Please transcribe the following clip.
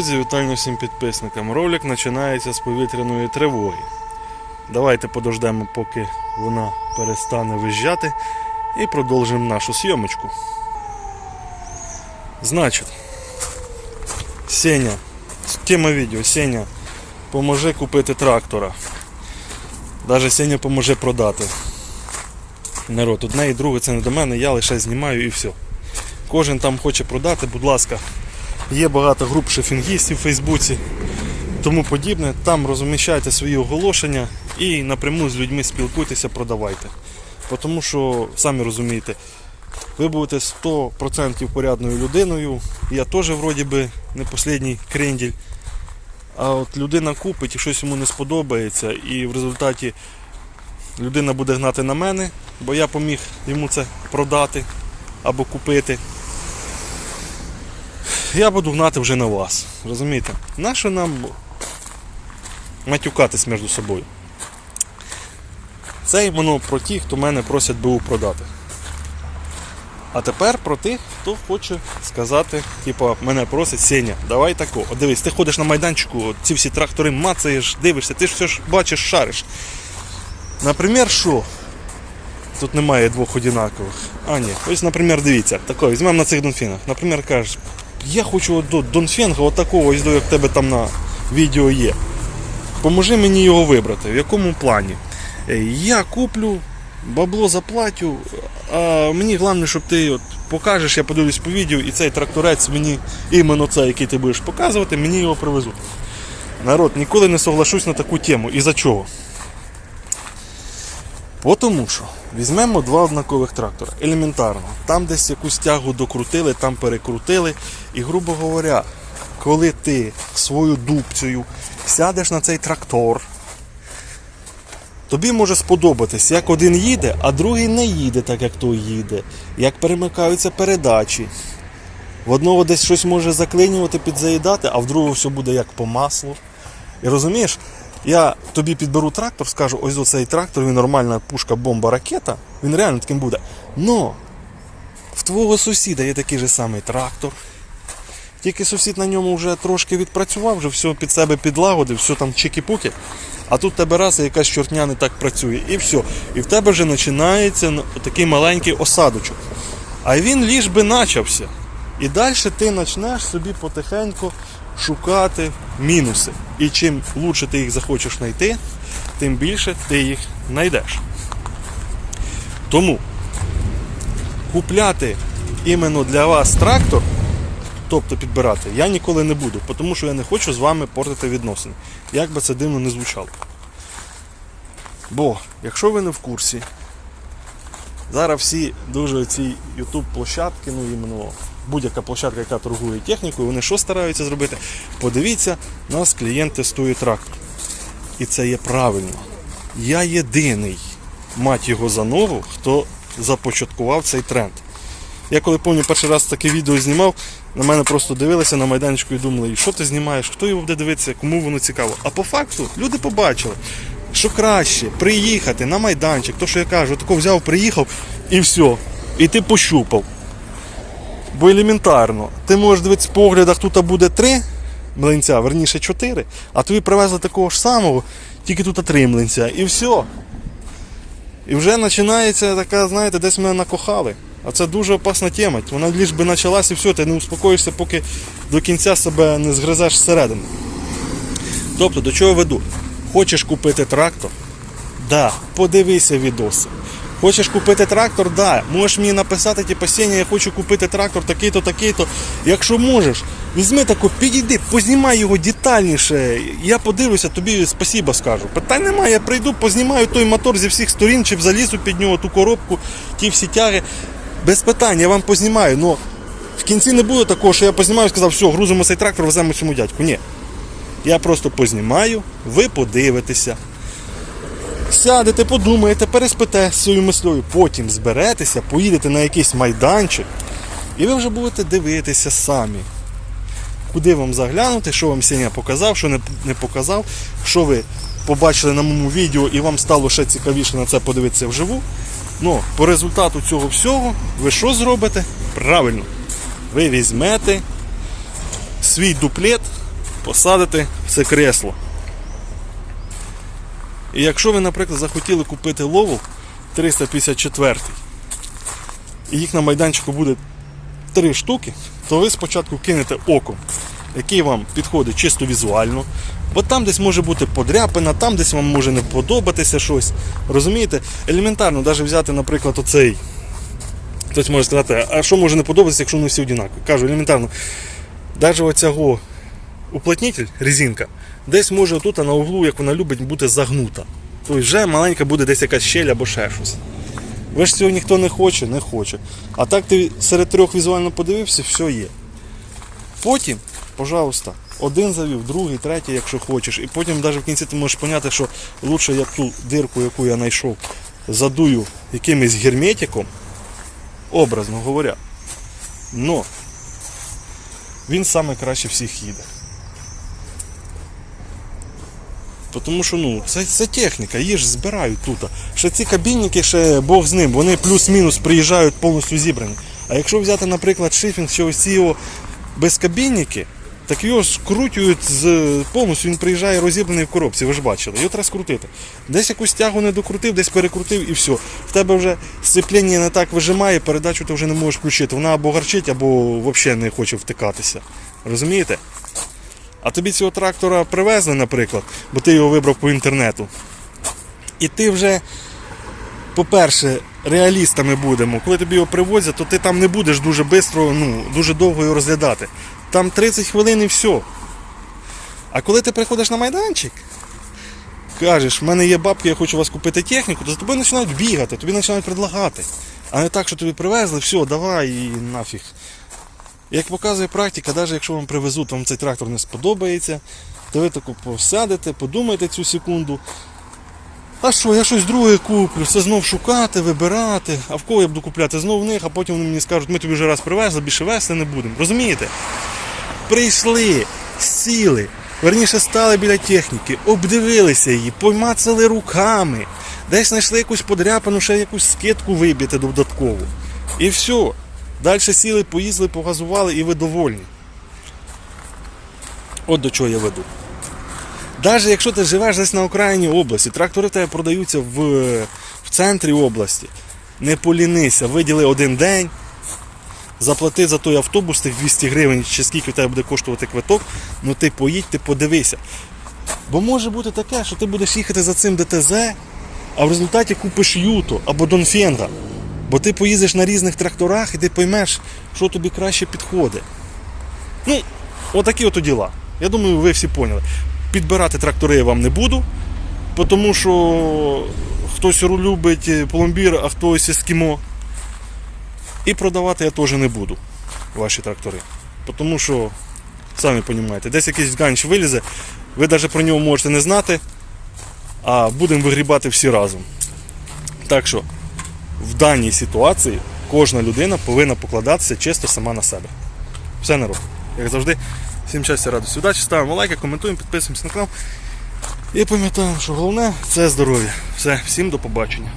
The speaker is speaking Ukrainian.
друзі, вітаю всім підписникам. Ролик починається з повітряної тривоги. Давайте подождемо, поки вона перестане виїжджати, і продовжимо нашу зйомочку. Значить, Сеня, тема відео, Сеня, поможи купити трактора. Даже Сеня поможе продати. Народ, одне і друге це не до мене, я лише знімаю і все. Кожен там хоче продати, будь ласка. Є багато груп шефінгістів в Фейсбуці, тому подібне. Там розміщайте свої оголошення і напряму з людьми спілкуйтеся, продавайте. Тому що, самі розумієте, ви будете 100% порядною людиною. Я теж вроді би не останній кренділь. А от людина купить і щось йому не сподобається, і в результаті людина буде гнати на мене, бо я поміг йому це продати або купити. Я буду гнати вже на вас. Розумієте? Нащо нам матюкатись між собою? Це іменно про ті, хто мене просять БУ продати. А тепер про тих, хто хоче сказати, типу, мене просить Сеня, давай тако. От дивись, ти ходиш на майданчику, ці всі трактори мацаєш, дивишся, ти ж все ж бачиш, шариш. Наприклад, що? Тут немає двох одинакових. А, ні. Ось, наприклад, дивіться, тако, візьмемо на цих донфінах. Наприклад, кажеш, я хочу до Донфенга, от такого, ось як тебе там на відео є. Поможи мені його вибрати. В якому плані? Е, Я куплю, бабло заплатю, а мені головне, щоб ти от покажеш, я подивлюсь по відео, і цей тракторець мені, іменно цей, який ти будеш показувати, мені його привезуть. Народ, ніколи не соглашусь на таку тему. І за чого? Бо Тому що візьмемо два однакових трактора. Елементарно. Там десь якусь тягу докрутили, там перекрутили. І, грубо говоря, коли ти свою дубцею сядеш на цей трактор, тобі може сподобатись, як один їде, а другий не їде так, як той їде, як перемикаються передачі. В одного десь щось може заклинювати, підзаїдати, а в другого все буде як по маслу. І розумієш, я тобі підберу трактор, скажу, ось оцей трактор, він нормальна пушка, бомба, ракета, він реально таким буде. Но в твого сусіда є такий же самий трактор. Тільки сусід на ньому вже трошки відпрацював, вже все під себе підлагодив, все там чики-пуки. А тут тебе раз і якась чортня не так працює. І все. І в тебе вже починається такий маленький осадочок. А він ліж би начався. І далі ти почнеш собі потихеньку шукати мінуси. І чим лучше ти їх захочеш знайти, тим більше ти їх знайдеш. Тому купляти іменно для вас трактор, тобто підбирати, я ніколи не буду, тому що я не хочу з вами портити відносини. Як би це дивно не звучало. Бо, якщо ви не в курсі, зараз всі дуже ці YouTube площадки, ну іменно будь-яка площадка, яка торгує технікою, вони що стараються зробити? Подивіться, нас клієнт тестує трактор. І це є правильно. Я єдиний, мать його за ногу, хто започаткував цей тренд. Я коли пам'ятаю, перший раз таке відео знімав, на мене просто дивилися на майданчику і думали, що ти знімаєш, хто його буде дивитися, кому воно цікаво. А по факту люди побачили, що краще приїхати на майданчик, то що я кажу, тако взяв, приїхав і все. І ти пощупав. Бо елементарно, ти можеш дивитися по оглядах, тут буде три млинця, верніше чотири, а тобі привезли такого ж самого, тільки тут три млинця. І все. І вже починається така, знаєте, десь мене накохали. А це дуже опасна тема. Вона ліж би почалась і все, ти не успокоїшся, поки до кінця себе не згризеш зсередини. Тобто, до чого веду? Хочеш купити трактор? Да, подивися відоси. Хочеш купити трактор? Да. Можеш мені написати, типу, Сеня, я хочу купити трактор такий-то, такий-то. Якщо можеш, візьми таку, підійди, познімай його детальніше. Я подивлюся, тобі спасіба скажу. Питань немає, я прийду, познімаю той мотор зі всіх сторін, чи залізу під нього ту коробку, ті всі тяги. Без питань, я вам познімаю. Но в кінці не буде такого, що я познімаю і сказав, все, грузимо цей трактор, веземо цьому дядьку. Ні. Я просто познімаю, ви подивитеся. Сядете, подумаєте, переспите своєю мислею, потім зберетеся, поїдете на якийсь майданчик, і ви вже будете дивитися самі. Куди вам заглянути, що вам Сеня показав, що не, не показав, що ви побачили на моєму відео і вам стало ще цікавіше на це подивитися вживу. Ну, по результату цього всього ви що зробите? Правильно, ви візьмете свій дуплет посадити в це кресло. І якщо ви, наприклад, захотіли купити лову 354 і їх на майданчику буде 3 штуки, то ви спочатку кинете оком, який вам підходить чисто візуально. Бо там десь може бути подряпина, там десь вам може не подобатися щось. Розумієте? Елементарно, навіть взяти, наприклад, оцей. Хтось може сказати, а що може не подобатися, якщо вони всі однакові? Кажу, елементарно. Навіть оцього уплотнитель, резинка, десь може тут на углу, як вона любить, бути загнута. Тобто вже маленька буде десь якась щель або ще щось. Ви ж цього ніхто не хоче, не хоче. А так ти серед трьох візуально подивився, все є. Потім, пожалуйста, один завів, другий, третій, якщо хочеш. І потім навіть в кінці ти можеш поняти, що лучше я ту дирку, яку я знайшов, задую якимось герметиком, образно говоря. Но він саме краще всіх їде. Тому що ну, це, це техніка, її ж збирають тут. Ще ці кабінники, ще Бог з ним, вони плюс-мінус приїжджають повністю зібрані. А якщо взяти, наприклад, шифінг, що ось його безкабінники, так його скрутюють з повністю, він приїжджає розібраний в коробці, ви ж бачили, його треба скрутити. Десь якусь тягу не докрутив, десь перекрутив і все. В тебе вже сцепління не так вижимає, передачу ти вже не можеш включити. Вона або гарчить, або взагалі не хоче втикатися. Розумієте? А тобі цього трактора привезли, наприклад, бо ти його вибрав по інтернету. І ти вже, по-перше, реалістами будемо. Коли тобі його привозять, то ти там не будеш дуже швидко, ну, дуже довго його розглядати. Там 30 хвилин і все. А коли ти приходиш на майданчик, кажеш, в мене є бабки, я хочу у вас купити техніку, то за тобою починають бігати, тобі починають предлагати. А не так, що тобі привезли, все, давай і нафіг. Як показує практика, навіть якщо вам привезуть, вам цей трактор не сподобається, то ви таку посядете, подумайте цю секунду. А що, я щось друге куплю, це знов шукати, вибирати, а в кого я буду купляти знов в них, а потім вони мені скажуть, ми тобі вже раз привезли, більше вести не будемо. Розумієте? Прийшли, сіли, верніше стали біля техніки, обдивилися її, помацали руками, десь знайшли якусь подряпину, ще якусь скидку вибити додаткову. І все. Далі сіли, поїздили, погазували і ви довольні. От до чого я веду. Навіть якщо ти живеш десь на окраїні області, трактори тебе продаються в, в центрі області, не полінися, виділи один день, заплати за той автобус тих 200 гривень, чи скільки в тебе буде коштувати квиток, ну ти поїдь, ти подивися. Бо може бути таке, що ти будеш їхати за цим ДТЗ, а в результаті купиш Юто або Донфенга. Бо ти поїздиш на різних тракторах і ти поймеш, що тобі краще підходить. Ну, отакі от діла. Я думаю, ви всі поняли. Підбирати трактори я вам не буду, тому що хтось любить пломбір, а хтось ескімо. І продавати я теж не буду ваші трактори. Тому що, самі розумієте, десь якийсь ганч вилізе, ви навіть про нього можете не знати, а будемо вигрібати всі разом. Так що, в даній ситуації кожна людина повинна покладатися чисто сама на себе. Все народ. Як завжди, всім щастя, радості, удачі, ставимо лайки, коментуємо, підписуємося на канал. І пам'ятаємо, що головне це здоров'я. Все, всім до побачення.